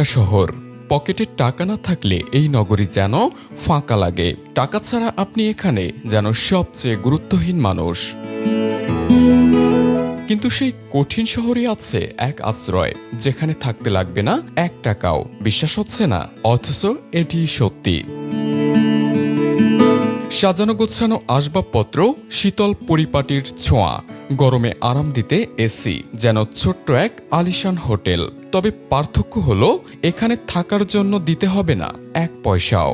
ঢাকা শহর। পকেটে টাকা না থাকলে এই নগরী যেন ফাঁকা লাগে। টাকা ছাড়া আপনি এখানে যেন সবচেয়ে গুরুত্বহীন মানুষ। কিন্তু সেই কঠিন শহরে আছে এক আশ্রয়, যেখানে থাকতে লাগবে না এক টাকাও। বিশ্বাস হচ্ছে না, অথচ এটি সত্যি। সাজানো গোছানো আসবাবপত্র, শীতল পরিপাটির ছোঁয়া, গরমে আরাম দিতে এসি যেন ছোট্ট এক আলিশান হোটেল। তবে পার্থক্য হলো, এখানে থাকার জন্য দিতে হবে না, এক পয়সাও।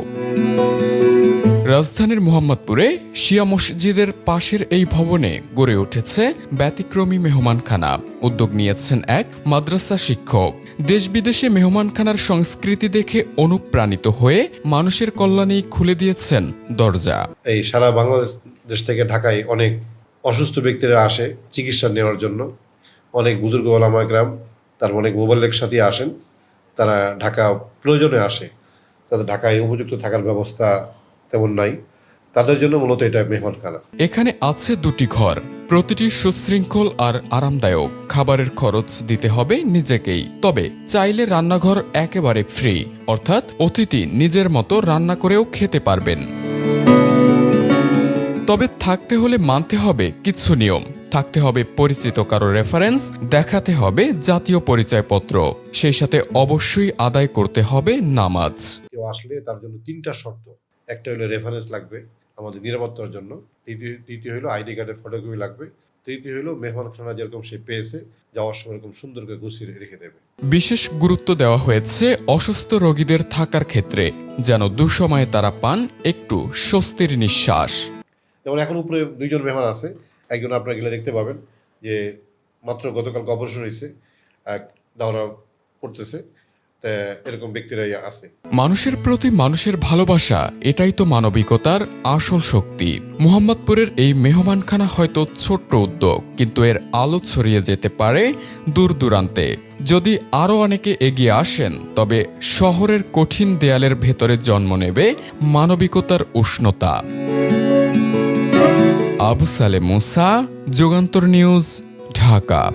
রাজধানীর মোহাম্মদপুরে শিয়া মসজিদের পাশের এই ভবনে গড়ে উঠেছে ব্যতিক্রমী মেহমানখানা। উদ্যোগ নিয়েছেন এক মাদ্রাসা শিক্ষক। দেশ বিদেশে মেহমানখানার সংস্কৃতি দেখে অনুপ্রাণিত হয়ে মানুষের কল্যাণেই খুলে দিয়েছেন দরজা। এই সারা বাংলাদেশ দেশ থেকে ঢাকায় অনেক অসুস্থ ব্যক্তিরা আসে চিকিৎসা নেওয়ার জন্য। অনেক বুজুর্গ ওলামা গ্রাম তার অনেক মোবাইলের সাথে আসেন। তারা ঢাকা প্রয়োজনে আসে। তাদের ঢাকায় উপযুক্ত থাকার ব্যবস্থা তেমন নাই। তাদের জন্য মূলত এটা মেহমানখানা। এখানে আছে দুটি ঘর প্রতিটি সুশৃঙ্খল আর আরামদায়ক। খাবারের খরচ দিতে হবে নিজেকেই। তবে চাইলে রান্নাঘর একেবারে ফ্রি অর্থাৎ অতিথি নিজের মতো রান্না করেও খেতে পারবেন। তবে থাকতে হলে মানতে হবে কিছু নিয়ম। থাকতে হবে পরিচিত কারও রেফারেন্স দেখাতে হবে জাতীয় পরিচয়পত্র। সেই সাথে অবশ্যই আদায় করতে হবে নামাজ। কেউ আসলে তার জন্য তিনটা শর্ত। একটা হলো রেফারেন্স লাগবে আমাদের নিরাপত্তার জন্য। তৃতীয় তৃতীয় হলো আইডি কার্ডের ফটোকপি লাগবে। তৃতীয় হলো মেহমানখানা যেরকম সে পেয়েছে যাওয়ার সময় এরকম সুন্দর করে গুছিয়ে রেখে দেবে। বিশেষ গুরুত্ব দেওয়া হয়েছে অসুস্থ রোগীদের থাকার ক্ষেত্রে যেন দুঃসময়ে তারা পান একটু স্বস্তির নিঃশ্বাস। যেমন এখন উপরে দুইজন মেহমান আছে একজন আপনারা গেলে দেখতে পাবেন যে মাত্র গতকাল অপারেশন হয়েছে এক দাওরা পড়তেছে। এরকম ব্যক্তিরাই আছে। মানুষের প্রতি মানুষের ভালোবাসা, এটাই তো মানবিকতার আসল শক্তি। মোহাম্মদপুরের এই মেহমানখানা হয়তো ছোট্ট উদ্যোগ, কিন্তু এর আলো ছড়িয়ে যেতে পারে দূর দূরান্তে। যদি আরও অনেকে এগিয়ে আসেন, তবে শহরের কঠিন দেয়ালের ভেতরে জন্ম নেবে মানবিকতার উষ্ণতা। আবু সালে মুসা, যুগান্তর নিউজ, ঢাকা।